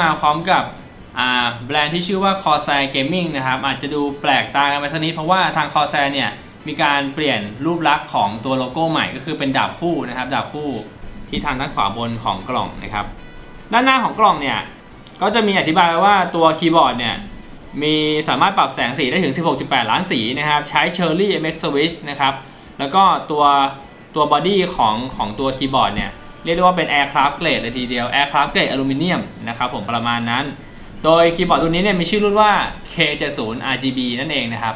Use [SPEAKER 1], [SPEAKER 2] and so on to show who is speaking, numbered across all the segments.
[SPEAKER 1] มาพร้อมกับแบรนด์ที่ชื่อว่า Corsair Gaming นะครับอาจจะดูแปลกตากันไปสักนิดเพราะว่าทาง Corsair เนี่ยมีการเปลี่ยนรูปลักษณ์ของตัวโลโก้ใหม่ก็คือเป็นดาบคู่นะครับดาบคู่ที่ทางด้านขวาบนของกล่องนะครับด้านหน้าของกล่องเนี่ยก็จะมีอธิบายว้ว่าตัวคีย์บอร์ดเนี่ยมีสามารถปรับแสงสีได้ถึง 16.8 ล้านสีนะครับใช้ Cherry MX Switch นะครับแล้วก็ตัวตัวบอดี้ของของตัวคีย์บอร์ดเนี่ย เรียกได้ว่าเป็น Aircraft Grade เลยทีเดียว Aircraft Grade อลูมิเนียมนะครับผมประมาณนั้น โดยคีย์บอร์ดตัวนี้เนี่ยมีชื่อรุ่นว่า K70 RGB นั่นเองนะครับ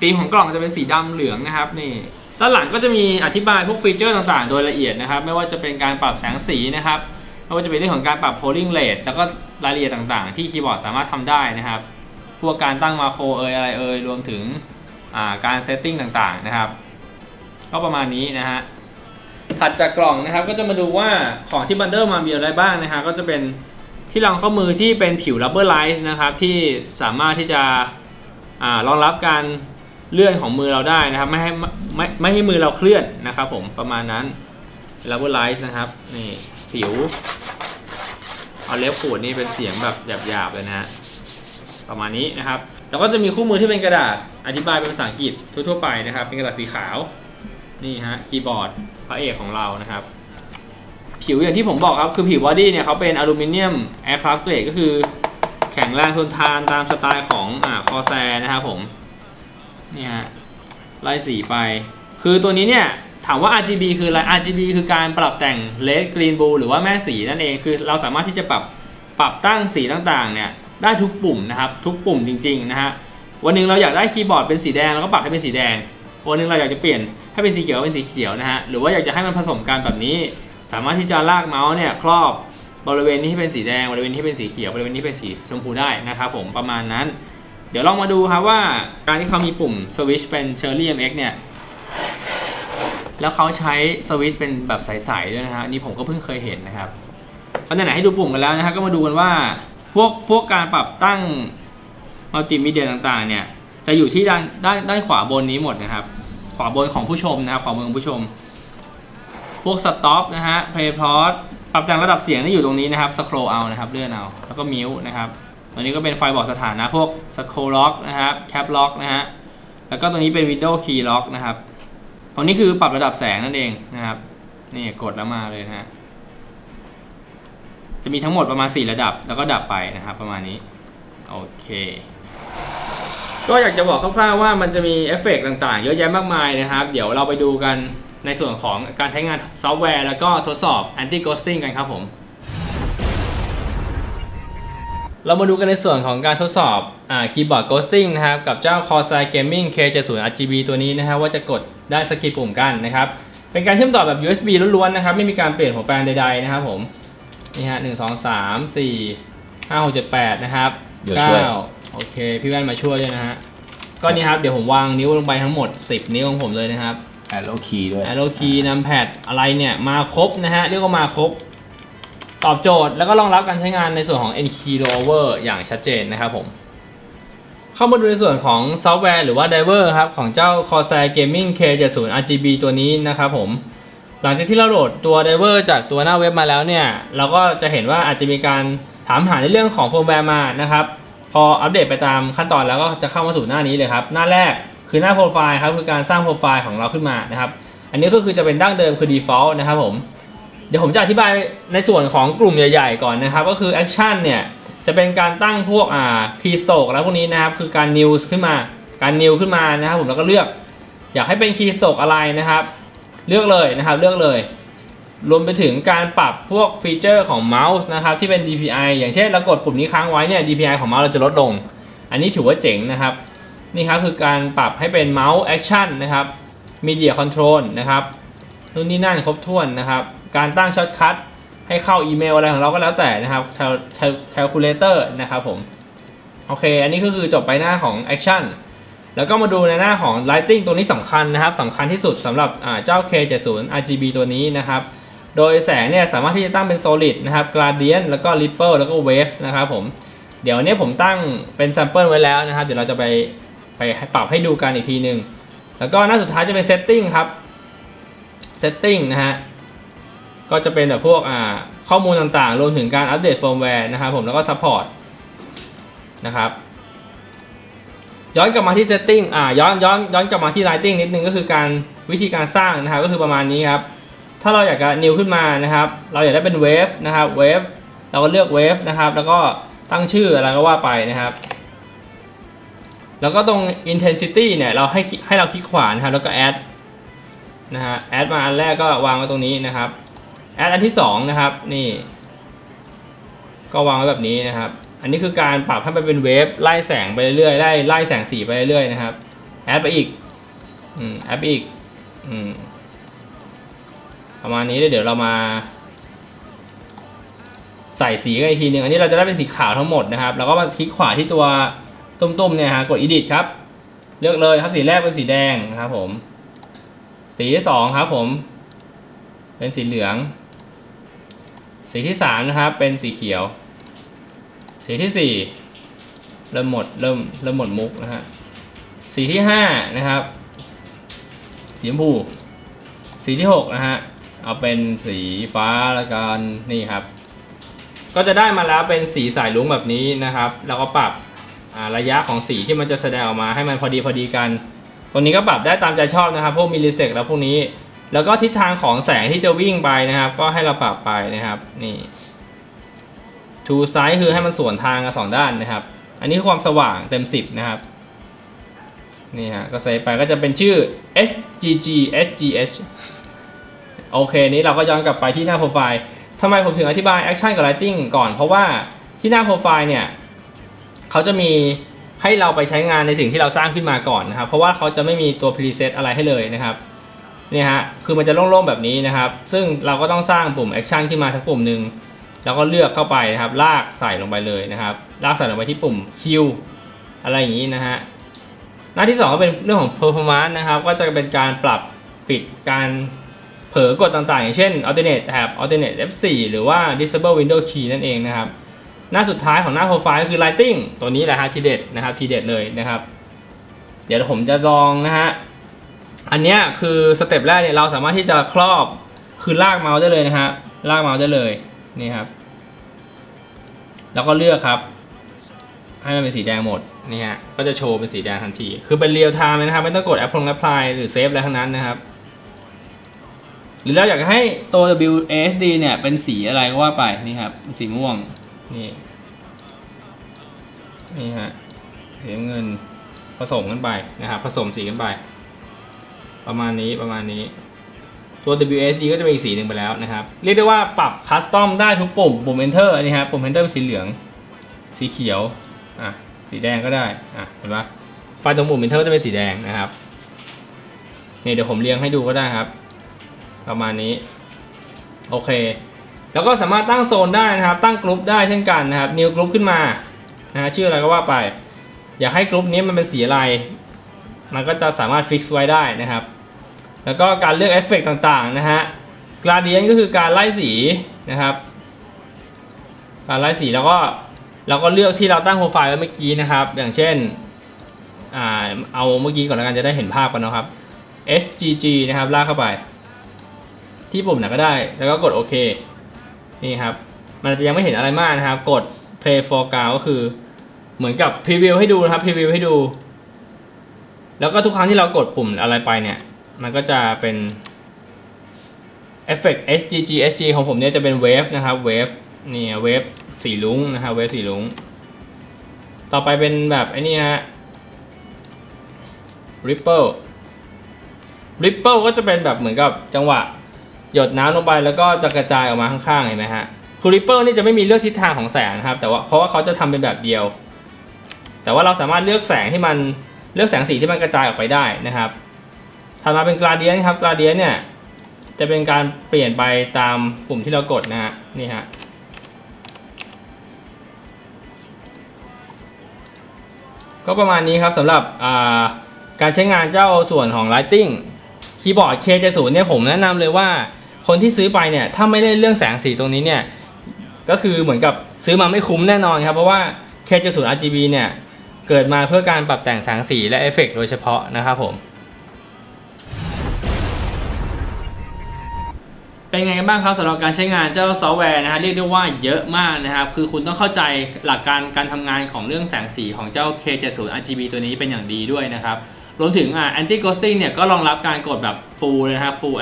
[SPEAKER 1] ธีมของกล่องจะเป็นสีดำเหลืองนะครับนี่ด้านหลังก็จะมีอธิบายพวกฟีเจอร์ต่างๆ โดยละเอียดนะครับ ไม่ว่าจะเป็นการปรับแสงสีนะครับไม่ว่าจะเป็นเรื่องของการปรับ polling rate แล้วก็รายละเอียดต่างๆ ที่คีย์บอร์ดสามารถทำได้นะครับ พวกการตั้งมาโครเอยอะไรเอยรวมถึงาการเซตติ้งต่างๆนะครับ ก็ประมาณนี้นะฮะ ถัดจากกล่องนะครับ ก็จะมาดูว่าของที่บันเดอร์มามีอะไรบ้างนะฮะก็จะเป็นที่รองข้อมือที่เป็นผิว rubberized นะครับที่สามารถที่จะรองรับการเลื่อนของมือเราได้นะครับ ไม่ให้ไม่ไม่ให้มือเราเคลื่อนนะครับ ผมประมาณนั้น rubberized นะครับนี่ผิวเอาเล็บขูดนี่เป็นเสียงแบบหยาบๆเลยนะฮะประมาณนี้นะครับ แล้วก็จะมีคู่มือที่เป็นกระดาษอธิบายเป็นภาษาอังกฤษทั่วๆไปนะครับ เป็นกระดาษสีขาว นี่ฮะคีย์บอร์ดพระเอกของเรานะครับ ผิวอย่างที่ผมบอกครับคือผิวบอดี้เนี่ยเขาเป็นอลูมิเนียมแอร์คราฟเกรดก็คือแข็งแรงทนทานตามสไตล์ของอ่าคอแซนะครับผมนี่ฮะไล่สีไป คือตัวนี้เนี่ยถามว่า RGB คืออะไร RGB คือการปรับแต่ง red green blue หรือว่าแม่สีนั่นเองคือเราสามารถที่จะปรับปรับตั้งสีต่างๆเนี่ยได้ทุกปุ่มนะครับ ทุกปุ่มจริงๆนะฮะวันหนึ่งเราอยากได้คีย์บอร์ดเป็นสีแดงเราก็ปรับให้เป็นสีแดง วันหนึ่งเราอยากจะเปลี่ยนให้เป็นสีเขียวเป็นสีเขียวนะฮะหรือว่าอยากจะให้มันผสมกันแบบนี้ สามารถที่จะลากเมาส์เนี่ยครอบบริเวณนี้ให้เป็นสีแดงบริเวณนี้ให้เป็นสีเขียวบริเวณนี้เป็นสีชมพูได้นะครับผมประมาณนั้น เดี๋ยวลองมาดูครับว่าการที่เขามีปุ่มสวิตชเป็น Cherry MX เนี่ยแล้วเขาใช้สวิตช์เป็นแบบใสๆด้วยนะฮะนี่ผมก็เพิ่งเคยเห็นนะครับตอนไหนๆให้ดูปุ่มกันแล้วนะครับก็มาดูกันว่าพวกพวกการปรับตั้งมัลติมีเดียต่างๆ เนี่ย จะอยู่ที่ด้านด้านด้านขวาบนนี้หมดนะครับ ขวาบนของผู้ชมนะครับขวาบนของผู้ชม พวกสต็อปนะฮะเพย์พอสปรับแต่งระดับเสียงนี่อยู่ตรงนี้นะครับสครอเอานะครับเลื่อนเอาแล้วก็มิวนะครับตัวนี้ก็เป็นไฟบอกสถานะพวกสครล็อกนะครับแคปล็อกนะฮะแล้วก็ตัวนี้เป็น Windows Key Lock นะครับตรงนี้คือปรับระดับแสงนั่นเองนะครับนี่กดแล้วมาเลยนะฮะจะมีทั้งหมดประมาณ 4 ระดับแล้วก็ดับไปนะครับ ประมาณนี้ โอเค ก็อยากจะบอกคร่าวๆว่ามันจะมีเอฟเฟกต์ต่างๆ เยอะแยะมากมายนะครับ เดี๋ยวเราไปดูกันในส่วนของการใช้งานซอฟต์แวร์ แล้วก็ทดสอบ anti ghosting กันครับผม เรามาดูกันในส่วนของการทดสอบคีย์บอร์ด ghosting นะครับ กับเจ้า Corsair Gaming K70 RGB ตัวนี้นะฮะว่าจะกดได้สักกี่ปุ่มกันนะครับ เป็นการเชื่อมต่อแบบ USB ล้วนๆนะครับ ไม่มีการเปลี่ยนหัวแปลงใดๆนะครับผมนี่ฮะหนึ่งสองสามสี่ห้าหกเจ็ดแปดนะครับ
[SPEAKER 2] เดี๋ยวช่วย
[SPEAKER 1] เก้า โอเค พี่แว่นมาช่วยด้วยนะฮะ ก็นี่ครับ เดี๋ยวผมวางนิ้วลงไปทั้งหมด 10 นิ้วของผมเลยนะครับ
[SPEAKER 2] แอโรคีย์ด้วย
[SPEAKER 1] แอโรคีย์นัมแพดอะไรเนี่ยมาครบนะฮะ เรียกว่ามาครบ ตอบโจทย์แล้วก็รองรับการใช้งานในส่วนของ N key lower อย่างชัดเจนนะครับผม เข้ามาดูในส่วนของซอฟต์แวร์หรือว่า driver ครับ ของเจ้า Corsair Gaming K70 RGB ตัวนี้นะครับผมหลังจากที่เราโหลดตัว driver จากตัวหน้าเว็บมาแล้วเนี่ย เราก็จะเห็นว่าอาจจะมีการถามหาในเรื่องของเฟิร์มแวร์มานะครับ พออัปเดตไปตามขั้นตอนแล้วก็จะเข้ามาสู่หน้านี้เลยครับ หน้าแรกคือหน้าโปรไฟล์ครับคือการสร้างโปรไฟล์ของเราขึ้นมานะครับ อันนี้ก็คือจะเป็นดั้งเดิมคือ default นะครับผม เดี๋ยวผมจะอธิบายในส่วนของกลุ่มใหญ่ ๆ ก่อนนะครับ ก็คือ action เนี่ยจะเป็นการตั้งพวกอ่า key stroke แล้วพวกนี้นะครับคือการ new ขึ้นมาการ new ขึ้นมานะครับผมแล้วก็เลือก อยากให้เป็น key stroke อะไรนะครับ เลือกเลยนะครับเลือกเลย รวมไปถึงการปรับพวกฟีเจอร์ของเมาส์นะครับที่เป็น DPI อย่างเช่นเรากดปุ่มนี้ค้างไว้เนี่ย DPI ของเมาส์เราจะลดลง อันนี้ถือว่าเจ๋งนะครับ นี่ครับคือการปรับให้เป็นเมาส์แอคชั่นนะครับ Media Control นะครับนู่นนี่นั่นครบถ้วนนะครับ การตั้งช็อตคัทให้เข้าอีเมลอะไรของเราก็แล้วแต่นะครับ Cal- Cal- Calculator นะครับผม โอเค อันนี้ก็คือจบไปหน้าของ Action แล้วก็มาดูในหน้าของ Lighting ตัวนี้สำคัญนะครับสำคัญที่สุดสำหรับเจ้า K70 RGB ตัวนี้นะครับ โดยแสงเนี่ยสามารถที่จะตั้งเป็น solid นะครับ gradient แล้วก็ ripple แล้วก็ wave นะครับผม เดี๋ยวเนี้ผมตั้งเป็น sample ไว้แล้วนะครับ เดี๋ยวเราจะไปไปปรับให้ดูกันอีกทีหนึ่งแล้วก็หน้าสุดท้ายจะเป็น setting ครับ setting นะฮะ ก็จะเป็นแบบพวกอ่าข้อมูลต่างๆ รวมถึงการอัปเดตเฟิร์มแวร์นะครับผม แล้วก็ซัพพอร์ตนะครับย้อนกลับมาที่ setting อ่าย้อนย้อนย้อนกลับมาที่ lighting นิดนึงก็คือการวิธีการสร้างนะครับก็คือประมาณนี้ครับ ถ้าเราอยากจะ new ขึ้นมานะครับ เราอยากได้เป็น wave นะครับ wave เราก็เลือก wave นะครับ แล้วก็ตั้งชื่ออะไรก็ว่าไปนะครับ แล้วก็ตรง intensity เนี่ยเราให้ให้เราคลิกขวานะครับ แล้วก็ add นะฮะ add มาอันแรกก็วางไว้ตรงนี้นะครับ add อันที่สองนะครับนี่ ก็วางไว้แบบนี้นะครับ อันนี้คือการปรับให้มันเป็นเวฟไล่แสงไปเรื่อยๆไล่ไล่แสงสีไปเรื่อยๆนะครับแอดไปอีกอืมแอดไปอีกอืม ประมาณนี้เดี๋ยวเรามาใส่สีกันอีกทีหนึ่งอันนี้เราจะได้เป็นสีขาวทั้งหมดนะครับ แล้วก็มาคลิกขวาที่ตัวตุ้มๆเนี่ยฮะกด edit ครับ เลือกเลยครับสีแรกเป็นสีแดงนะครับผม สีที่สองครับผม เป็นสีเหลือง สีที่สามนะครับ เป็นสีเขียว สีที่สี่เริ่มหมดเริ่มเริ่มหมดมุกนะฮะสีที่ห้านะครับ สีชมพู สีที่หกนะฮะ เอาเป็นสีฟ้าละกันนี่ครับ ก็จะได้มาแล้วเป็นสีสายลุ้งแบบนี้นะครับ แล้วก็ปรับระยะของสีที่มันจะแสดงออกมาให้มันพอดีพอดีกัน ตัวนี้ก็ปรับได้ตามใจชอบนะครับ พวกมิลลิเซกแล้วพวกนี้ แล้วก็ทิศทางของแสงที่จะวิ่งไปนะครับ ก็ให้เราปรับไปนะครับ นี่ทูไซส์คือให้มันสวนทางกันสองด้านนะครับ อันนี้คือความสว่างเต็ม 10 นะครับนี่ฮะก็เซฟไปก็จะเป็นชื่อ HGG HGH โอเค นี้เราก็ย้อนกลับไปที่หน้าโปรไฟล์ทำไมผมถึงอธิบาย Action กับ Lighting ก่อน เพราะว่าที่หน้าโปรไฟล์เนี่ยเขาจะมีให้เราไปใช้งานในสิ่งที่เราสร้างขึ้นมาก่อนนะครับ เพราะว่าเขาจะไม่มีตัว preset อะไรให้เลยนะครับนี่ฮะ คือมันจะโล่งๆแบบนี้นะครับ ซึ่งเราก็ต้องสร้างปุ่ม Action ขึ้นมาสักปุ่มหนึ่งแล้วก็เลือกเข้าไปนะครับ ลากใส่ลงไปเลยนะครับ ลากใส่ลงไปที่ปุ่ม Q อะไรอย่างนี้นะฮะ หน้าที่ 2 ก็เป็นเรื่องของ performance นะครับ ก็จะเป็นการปรับปิดการ เผลอกดต่างๆ อย่างเช่น alternate tab alternate F4 หรือว่า disable window key นั่นเองนะครับ หน้าสุดท้ายของหน้า profile ก็คือ lighting ตัวนี้แหละฮะทีเด็ดนะครับทีเด็ดเลยนะครับ เดี๋ยวผมจะลองนะฮะ อันเนี้ยคือสเต็ปแรกเนี่ยเราสามารถที่จะครอบคือลากเมาส์ได้เลยนะฮะ ลากเมาส์ได้เลยนี่ครับ แล้วก็เลือกครับ ให้มันเป็นสีแดงหมดนี่ฮะก็จะโชว์เป็นสีแดงทันที คือเป็นเรียลไทม์นะครับ ไม่ต้องกดแอปพลงแอปพลายหรือเซฟอะไรทั้งนั้นนะครับ หรือเราอยากให้ตัว WSD เนี่ยเป็นสีอะไรก็ว่าไปนี่ครับ สีม่วง นี่ นี่ฮะสีน้เงินผสมกันไปนะครับ ผสมสีกันไป ประมาณนี้ประมาณนี้ตัว WSD ก็จะเป็นอีกสีหนึ่งไปแล้วนะครับ เรียกได้ว่าปรับคัสตอมได้ทุกปุ่ม ปุ่ม Enter นี่ครับปุ่ม Enter เป็นสีเหลือง สีเขียว อะ สีแดงก็ได้ อะ เห็นปะไฟตรงปุ่ม Enter จะเป็นสีแดงนะครับ นี่เดี๋ยวผมเรียงให้ดูก็ได้ครับ ประมาณนี้ โอเค แล้วก็สามารถตั้งโซนได้นะครับ ตั้งกลุ่มได้เช่นกันนะครับ new group ขึ้นมานะฮะชื่ออะไรก็ว่าไป อยากให้กลุ่มนี้มันเป็นสีอะไร มันก็จะสามารถฟิกซ์ไว้ได้นะครับ แล้วก็การเลือกเอฟเฟกต่างๆนะฮะ gradient ก็คือการไล่สีนะครับการไล่สีแล้วก็เราก็เลือกที่เราตั้งโปรไฟล์ไว้เมื่อกี้นะครับ อย่างเช่นอ่าเอาเมื่อกี้ก่อนแล้วกันจะได้เห็นภาพกันนะครับ SGG นะครับลากเข้าไป ที่ปุ่มไหนก็ได้ แล้วก็กดโอเคนี่ครับ มันจะยังไม่เห็นอะไรมากนะครับ กด play foreground ก็คือ เหมือนกับพรีวิวให้ดูนะครับพรีวิวให้ดู แล้วก็ทุกครั้งที่เรากดปุ่มอะไรไปเนี่ย มันก็จะเป็นเอฟเฟกต์ SGG SG ของผมเนี่ยจะเป็นเวฟนะครับเวฟนี่เวฟสีลุ้งนะครับเวฟสีลุ้ง ต่อไปเป็นแบบไอ้นี่ฮะ Ripple Ripple ก็จะเป็นแบบเหมือนกับจังหวะ หยดน้ำลงไปแล้วก็จะกระจายออกมาข้างๆเห็นไหมฮะคือ Ripple นี่จะไม่มีเลือกทิศทางของแสงนะครับ แต่ว่าเพราะว่าเขาจะทำเป็นแบบเดียว แต่ว่าเราสามารถเลือกแสงที่มันเลือกแสงสีที่มันกระจายออกไปได้นะครับถัดมาเป็น gradient ครับ gradient เนี่ยจะเป็นการเปลี่ยนไปตามปุ่มที่เรากดนะฮะนี่ฮะก็ประมาณนี้ครับสำหรับการใช้งานเจ้าส่วนของ Lighting คีย์บอร์ด K70 เนี่ยผมแนะนำเลยว่า คนที่ซื้อไปเนี่ยถ้าไม่ได้เรื่องแสงสีตรงนี้เนี่ยก็คือเหมือนกับซื้อมาไม่คุ้มแน่นอนครับ เพราะว่า K70 RGB เนี่ยเกิดมาเพื่อการปรับแต่งแสงสีและเอฟเฟกต์โดยเฉพาะนะครับผม เป็นไงกันบ้างครับสำหรับการใช้งานเจ้าซอฟต์แวร์นะฮะเรียกได้ว่าเยอะมากนะครับ คือคุณต้องเข้าใจหลักการการทำงานของเรื่องแสงสีของเจ้า K70 RGB ตัวนี้เป็นอย่างดีด้วยนะครับ รวมถึงอ่า anti ghosting เนี่ยก็รองรับการกดแบบ full เลนะครับ full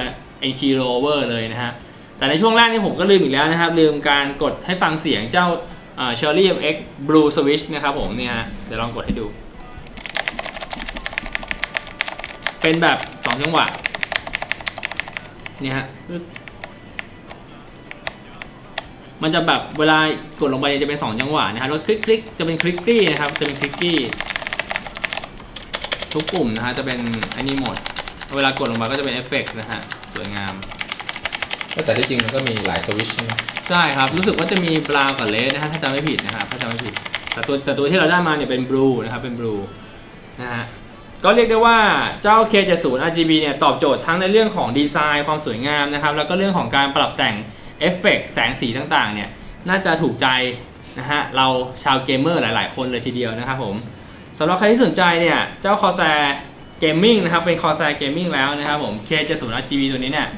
[SPEAKER 1] NQ over เวอร์เลยนะฮะ แต่ในช่วงแรกนี่ผมก็ลืมอีกแล้วนะครับ ลืมการกดให้ฟังเสียงเจ้าอ่า Cherry MX Blue Switch นะครับผมเนี่ยฮะ เดี๋ยวลองกดให้ดู เป็นแบบ 2 จังหวะเนี่ยฮะมันจะแบบเวลากดลงไปจะเป็น 2 จังหวะนะครับแล้วคลิกคลิกจะเป็นคลิกกี้นะครับจะเป็นคลิกกี้ทุกปุ่มนะฮะจะเป็นอันนี้หมด เวลากดลงไปก็จะเป็นเอฟเฟกต์นะฮะ สวยงาม
[SPEAKER 2] แต่ที่จริงมันก็มีหลายสวิตช์ใช่ไหม
[SPEAKER 1] ใช่ครับ รู้สึกว่าจะมีบราวน์กับเลสนะฮะถ้าจำไม่ผิดนะครับถ้าจำไม่ผิด แต่ตัวแต่ตัวที่เราได้มาเนี่ยเป็นบลูนะครับเป็นบลูนะฮะก็เรียกได้ว่าเจ้า K70 RGB เนี่ยตอบโจทย์ทั้งในเรื่องของดีไซน์ความสวยงามนะครับ แล้วก็เรื่องของการปรับแต่งเอฟเฟกต์แสงสีต่างๆ เนี่ยน่าจะถูกใจนะฮะเราชาวเกมเมอร์หลายๆ คนเลยทีเดียวนะครับผมสำหรับใครที่สนใจเนี่ยเจ้า เกมมิ่งนะครับเป็นคอไซเกมมิ่งแล้วนะครับผม K70 RGB ตัวนี้เนี่ย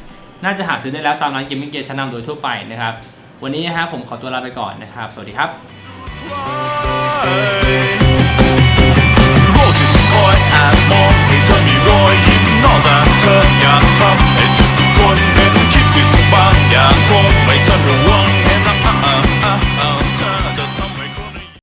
[SPEAKER 1] น่าจะหาซื้อได้แล้วตามร้านเกมมิ่งเกชั้นนำโดยทั่วไปนะครับ วันนี้นะครับผมขอตัวลาไปก่อนนะครับ สวัสดีครับ
[SPEAKER 3] โลก